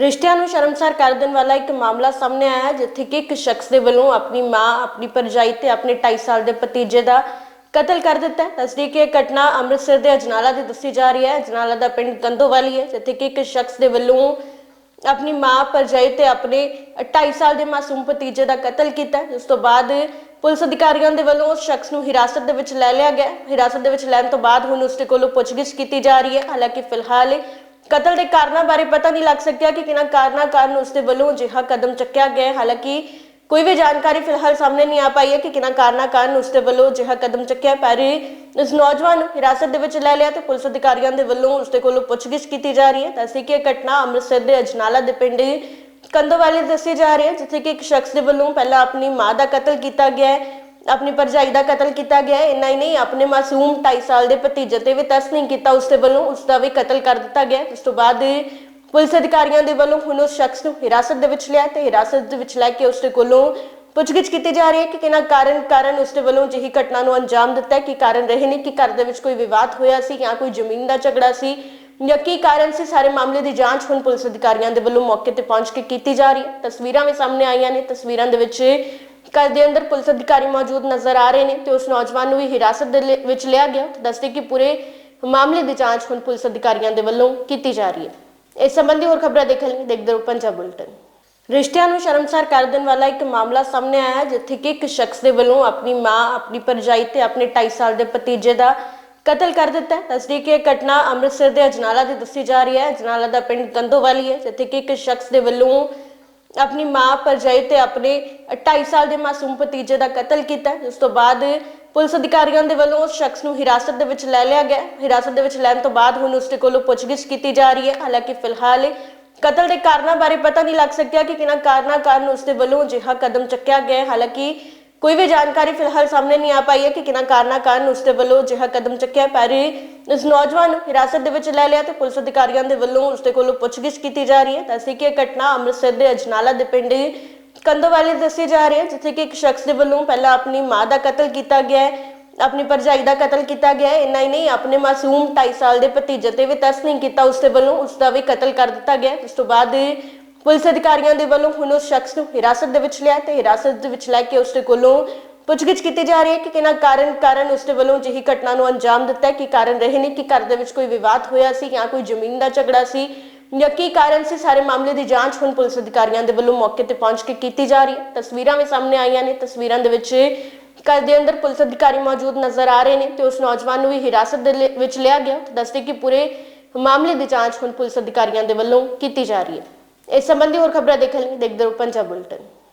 ਰਿਸ਼ਤਿਆਂ ਨੂੰ ਸ਼ਰਮਸਾਰ ਕਰ ਦੇਣ ਵਾਲਾ ਇੱਕ ਮਾਮਲਾ ਸਾਹਮਣੇ ਆਇਆ ਹੈ, ਜਿੱਥੇ ਕਿ ਇੱਕ ਸ਼ਖਸ ਦੇ ਵੱਲੋਂ ਆਪਣੀ ਮਾਂ, ਆਪਣੀ ਭਰਜਾਈ ਤੇ ਆਪਣੇ 2.5 ਸਾਲ ਦੇ ਭਤੀਜੇ ਦਾ ਕਤਲ ਕਰ ਦਿੱਤਾ ਹੈ। ਦੱਸਦੀ ਇਹ ਘਟਨਾ ਅੰਮ੍ਰਿਤਸਰ ਦੇ ਅਜਨਾਲਾ ਦੀ ਦੱਸੀ ਜਾ ਰਹੀ ਹੈ। ਅਜਨਾਲਾ ਦਾ ਪਿੰਡ ਕੰਦੋਵਾਲੀ ਹੈ, ਜਿੱਥੇ ਕਿ ਇੱਕ ਸ਼ਖਸ ਦੇ ਵੱਲੋਂ ਆਪਣੀ ਮਾਂ, ਭਰਜਾਈ ਤੇ ਆਪਣੇ 2.5 ਸਾਲ ਦੇ ਮਾਸੂਮ ਭਤੀਜੇ ਦਾ ਕਤਲ ਕੀਤਾ ਜਿਸ ਤੋਂ ਬਾਅਦ ਪੁਲਿਸ ਅਧਿਕਾਰੀਆਂ ਦੇ ਵੱਲੋਂ ਉਸ ਸ਼ਖਸ ਨੂੰ ਹਿਰਾਸਤ ਦੇ ਵਿੱਚ ਲੈ ਲਿਆ ਗਿਆ ਹਿਰਾਸਤ ਦੇ ਵਿੱਚ ਲੈਣ ਤੋਂ ਬਾਅਦ ਹੁਣ ਉਸ ਦੇ ਕੋਲੋਂ ਪੁੱਛਗਿੱਛ ਕੀਤੀ ਜਾ ਰਹੀ ਹੈ। ਹਾਲਾਂਕਿ ਫਿਲਹਾਲ ਕਤਲ ਦੇ ਕਾਰਨਾਂ ਬਾਰੇ ਪਤਾ ਨਹੀਂ ਲੱਗ ਸਕਿਆ ਕਿ ਕਿਹਨਾਂ ਕਾਰਨਾਂ ਕਾਰਨ ਉਸ ਵੱਲੋਂ ਅਜਿਹਾ ਕਦਮ ਚੱਕਿਆ ਗਿਆ ਹੈ। ਹਾਲਾਂਕਿ ਕੋਈ ਵੀ ਜਾਣਕਾਰੀ ਫਿਲਹਾਲ ਸਾਹਮਣੇ ਨਹੀਂ ਆ ਪਾਈ ਹੈ ਕਿ ਕਿਹਨਾਂ ਕਾਰਨਾਂ ਕਾਰਨ ਉਸ ਵੱਲੋਂ ਅਜਿਹਾ ਕਦਮ ਚੱਕਿਆ ਪਰ ਇਸ ਨੌਜਵਾਨ ਨੂੰ ਹਿਰਾਸਤ ਦੇ ਵਿੱਚ ਲੈ ਲਿਆ ਤੇ ਪੁਲਿਸ ਅਧਿਕਾਰੀਆਂ ਦੇ ਵੱਲੋਂ ਉਸਦੇ ਕੋਲੋਂ ਪੁੱਛਗਿੱਛ ਕੀਤੀ ਜਾ ਰਹੀ ਹੈ ਦੱਸੀ ਕਿ ਇਹ ਘਟਨਾ ਅੰਮ੍ਰਿਤਸਰ ਦੇ ਅਜਨਾਲਾ ਦੇ ਪਿੰਡ ਕੰਦੋਵਾਲੀ ਦੱਸੀ ਜਾ ਰਹੀ ਹੈ, ਜਿੱਥੇ ਕਿ ਇੱਕ ਸ਼ਖਸ ਦੇ ਵੱਲੋਂ ਪਹਿਲਾਂ ਆਪਣੀ ਮਾਂ ਦਾ ਕਤਲ ਕੀਤਾ ਗਿਆ ਹੈ ਆਪਣੀ ਭਰਜਾਈ ਦਾ ਕਤਲ ਕੀਤਾ ਗਿਆ ਹੈ। ਇੰਨਾ ਹੀ ਨਹੀਂ, ਆਪਣੇ ਮਾਸੂਮ 2.5 ਸਾਲ ਦੇ ਭਤੀਜੇ ਤੇ ਵੀ ਤਰਸ ਨਹੀਂ ਕੀਤਾ ਉਸ ਦੇ ਵੱਲੋਂ ਉਸ ਦਾ ਵੀ ਕਤਲ ਕਰ ਦਿੱਤਾ ਗਿਆ ਹੈ। ਤੋਂ ਬਾਅਦ ਪੁਲਿਸ ਅਧਿਕਾਰੀਆਂ ਦੇ ਵੱਲੋਂ ਹੁਣ ਉਸ ਸ਼ਖਸ ਨੂੰ ਹਿਰਾਸਤ ਦੇ ਵਿੱਚ ਲਿਆ ਤੇ ਹਿਰਾਸਤ ਦੇ ਵਿੱਚ ਲੈ ਕੇ ਉਸ ਦੇ ਕੋਲੋਂ ਪੁੱਛਗਿੱਛ ਕੀਤੀ ਜਾ ਰਹੀ ਹੈ ਕਿ ਕਿਹਨਾਂ ਕਾਰਨ ਕਾਰਨ ਉਸ ਦੇ ਵੱਲੋਂ ਜਿਹੀ ਘਟਨਾ ਨੂੰ ਅੰਜਾਮ ਦਿੱਤਾ ਹੈ, ਕੀ ਕਾਰਨ ਰਹੇ ਨੇ, ਕਿ ਘਰ ਦੇ ਵਿੱਚ ਕੋਈ ਵਿਵਾਦ ਹੋਇਆ ਸੀ ਜਾਂ ਕੋਈ ਜ਼ਮੀਨ ਦਾ ਝਗੜਾ ਸੀ ਜਾਂ ਕੀ ਕਾਰਨ ਸੀ ਸਾਰੇ ਮਾਮਲੇ ਦੀ ਜਾਂਚ ਹੁਣ ਪੁਲਿਸ ਅਧਿਕਾਰੀਆਂ ਦੇ ਵੱਲੋਂ ਮੌਕੇ ਤੇ ਪਹੁੰਚ ਕੇ ਕੀਤੀ ਜਾ ਰਹੀ ਹੈ। ਤਸਵੀਰਾਂ ਵੀ ਸਾਹਮਣੇ ਆਈਆਂ ਨੇ। ਤਸਵੀਰਾਂ ਦੇ ਵਿੱਚ ਘਰ ਦੇ ਅੰਦਰ ਪੁਲਿਸ ਅਧਿਕਾਰੀ ਮੌਜੂਦ ਨਜ਼ਰ ਆ ਰਹੇ ਨੇ ਤੇ ਉਸ ਨੌਜਵਾਨ ਨੂੰ ਵੀ ਹਿਰਾਸਤ ਦੇ ਲ- ਵਿੱਚ ਲਿਆ ਗਿਆ। ਦੱਸਦੇ ਕਿ ਪੂਰੇ ਮਾਮਲੇ ਦੀ ਜਾਂਚ ਹੁਣ ਪੁਲਿਸ ਅਧਿਕਾਰੀਆਂ ਦੇ ਵੱਲੋਂ ਕੀਤੀ ਜਾ ਰਹੀ ਹੈ। ਇਸ ਸੰਬੰਧੀ ਹੋਰ ਖਬਰਾਂ ਦੇਖਣ ਲਈ ਦੇਖਦੇ ਰਹੋ ਪੰਜਾਬ ਬੁਲਟਨ। ਰਿਸ਼ਤਿਆਂ ਨੂੰ ਸ਼ਰਮਸਾਰ ਕਰ ਦੇਣ ਵਾਲਾ ਇੱਕ ਮਾਮਲਾ ਸਾਹਮਣੇ ਆਇਆ ਹੈ, ਜਿੱਥੇ ਕਿ ਇੱਕ ਸ਼ਖਸ ਦੇ ਵੱਲੋਂ ਆਪਣੀ ਮਾਂ, ਆਪਣੀ ਭਰਜਾਈ ਤੇ ਆਪਣੇ 2.5 ਸਾਲ ਦੇ ਭਤੀਜੇ ਦਾ ਕਤਲ ਕਰ ਦਿੱਤਾ ਹੈ। ਦੱਸਦੀ ਕਿ ਇਹ ਘਟਨਾ ਅੰਮ੍ਰਿਤਸਰ ਦੇ ਅਜਨਾਲਾ ਦੀ ਦੱਸੀ ਜਾ ਰਹੀ ਹੈ। ਅਜਨਾਲਾ ਦਾ ਪਿੰਡ ਕੰਦੋਵਾਲੀ ਹੈ, ਜਿੱਥੇ ਕਿ ਇੱਕ ਸ਼ਖਸ ਦੇ ਵੱਲੋਂ ਆਪਣੀ ਮਾਂ ਭਰਜਾਈ ਤੇ ਆਪਣੇ 2.5 ਸਾਲ ਦੇ ਮਾਸੂਮ ਭਤੀਜੇ ਦਾ ਕਤਲ ਕੀਤਾ। ਉਸ ਤੋਂ ਬਾਅਦ ਪੁਲਿਸ ਅਧਿਕਾਰੀਆਂ ਦੇ ਵੱਲੋਂ ਉਸ ਸ਼ਖਸ ਨੂੰ ਹਿਰਾਸਤ ਦੇ ਵਿੱਚ ਲੈ ਲਿਆ ਗਿਆ। ਹਿਰਾਸਤ ਦੇ ਵਿੱਚ ਲੈਣ ਤੋਂ ਬਾਅਦ ਹੁਣ ਉਸ ਦੇ ਕੋਲੋਂ ਪੁੱਛਗਿੱਛ ਕੀਤੀ ਜਾ ਰਹੀ ਹੈ। ਹਾਲਾਂਕਿ ਫਿਲਹਾਲ ਕਤਲ ਦੇ ਕਾਰਨਾਂ ਬਾਰੇ ਪਤਾ ਨਹੀਂ ਲੱਗ ਸਕਿਆ ਕਿ ਕਿਹਨਾਂ ਕਾਰਨਾਂ ਕਾਰਨ ਉਸ ਦੇ ਵੱਲੋਂ ਅਜਿਹਾ ਕਦਮ ਚੱਕਿਆ ਗਿਆ ਹਾਲਾਂਕਿ ਕੋਈ ਵੀ ਜਾਣਕਾਰੀ ਫਿਲਹਾਲ ਸਾਹਮਣੇ ਨਹੀਂ ਆ ਪਾਈ ਹੈ ਕਿ ਕਿਹਨਾਂ ਕਾਰਨਾਂ ਕਾਰਨ ਉਸ ਦੇ ਵੱਲੋਂ ਅਜਿਹਾ ਕਦਮ ਚੱਕਿਆ ਪਰ ਇਸ ਨੌਜਵਾਨ ਨੂੰ ਹਿਰਾਸਤ ਦੇ ਵਿੱਚ ਲੈ ਲਿਆ ਤੇ ਪੁਲਿਸ ਅਧਿਕਾਰੀਆਂ ਦੇ ਵੱਲੋਂ ਉਸ ਦੇ ਕੋਲੋਂ ਪੁੱਛਗਿੱਛ ਕੀਤੀ ਜਾ ਰਹੀ ਹੈ। ਦੱਸੀ ਕਿ ਇਹ ਘਟਨਾ ਅੰਮ੍ਰਿਤਸਰ ਦੇ ਅਜਨਾਲਾ ਦੇ ਪਿੰਡ ਕੰਦੋਵਾਲੀ ਦੱਸੀ ਜਾ ਰਹੀ ਹੈ, ਜਿੱਥੇ ਕਿ ਇੱਕ ਸ਼ਖਸ ਦੇ ਵੱਲੋਂ ਪਹਿਲਾਂ ਆਪਣੀ ਮਾਂ ਦਾ ਕਤਲ ਕੀਤਾ ਗਿਆ ਹੈ, ਆਪਣੀ ਭਰਜਾਈ ਦਾ ਕਤਲ ਕੀਤਾ ਗਿਆ ਹੈ। ਇੰਨਾ ਹੀ ਨਹੀਂ, ਆਪਣੇ ਮਾਸੂਮ 2.5 ਸਾਲ ਦੇ ਭਤੀਜੇ ਤੇ ਵੀ ਤਰਸ ਨਹੀਂ ਕੀਤਾ ਉਸ ਦੇ ਵੱਲੋਂ, ਉਸ ਦਾ ਵੀ ਕਤਲ ਕਰ ਦਿੱਤਾ ਗਿਆ ਜਿਸ ਤੋਂ ਬਾਅਦ ਪੁਲਿਸ ਅਧਿਕਾਰੀਆਂ ਦੇ ਵੱਲੋਂ ਹੁਣ ਉਸ ਸ਼ਖਸ ਨੂੰ ਹਿਰਾਸਤ ਦੇ ਵਿੱਚ ਲਿਆ ਤੇ ਹਿਰਾਸਤ ਦੇ ਵਿੱਚ ਲੈ ਕੇ ਉਸ ਦੇ ਕੋਲੋਂ ਪੁੱਛਗਿੱਛ ਕੀਤੀ ਜਾ ਰਹੀ ਹੈ ਕਿ ਕਿਹਨਾਂ ਕਾਰਨ ਕਾਰਨ ਉਸ ਦੇ ਵੱਲੋਂ ਜਿਹੀ ਘਟਨਾ ਨੂੰ ਅੰਜਾਮ ਦਿੱਤਾ ਹੈ, ਕੀ ਕਾਰਨ ਰਹੇ ਨੇ, ਕਿ ਘਰ ਦੇ ਵਿੱਚ ਕੋਈ ਵਿਵਾਦ ਹੋਇਆ ਸੀ ਜਾਂ ਕੋਈ ਜ਼ਮੀਨ ਦਾ ਝਗੜਾ ਸੀ ਜਾਂ ਕੀ ਕਾਰਨ ਸੀ, ਸਾਰੇ ਮਾਮਲੇ ਦੀ ਜਾਂਚ ਹੁਣ ਪੁਲਿਸ ਅਧਿਕਾਰੀਆਂ ਦੇ ਵੱਲੋਂ ਮੌਕੇ ਤੇ ਪਹੁੰਚ ਕੇ ਕੀਤੀ ਜਾ ਰਹੀ ਹੈ। ਤਸਵੀਰਾਂ ਵੀ ਸਾਹਮਣੇ ਆਈਆਂ ਨੇ, ਤਸਵੀਰਾਂ ਦੇ ਵਿੱਚ ਘਰ ਦੇ ਅੰਦਰ ਪੁਲਿਸ ਅਧਿਕਾਰੀ ਮੌਜੂਦ ਨਜ਼ਰ ਆ ਰਹੇ ਨੇ ਤੇ ਉਸ ਨੌਜਵਾਨ ਨੂੰ ਵੀ ਹਿਰਾਸਤ ਦੇ ਵਿੱਚ ਲਿਆ ਗਿਆ ਦੱਸਦੇ ਕਿ ਪੂਰੇ ਮਾਮਲੇ ਦੀ ਜਾਂਚ ਹੁਣ ਪੁਲਿਸ ਅਧਿਕਾਰੀਆਂ ਦੇ ਵੱਲੋਂ ਕੀਤੀ ਜਾ ਰਹੀ ਹੈ। ਇਸ ਸੰਬੰਧੀ ਹੋਰ ਖਬਰਾਂ ਦੇਖਣ ਲਈ ਦੇਖਦੇ ਰਹੋ ਪੰਜਾਬ ਬੁਲਟਨ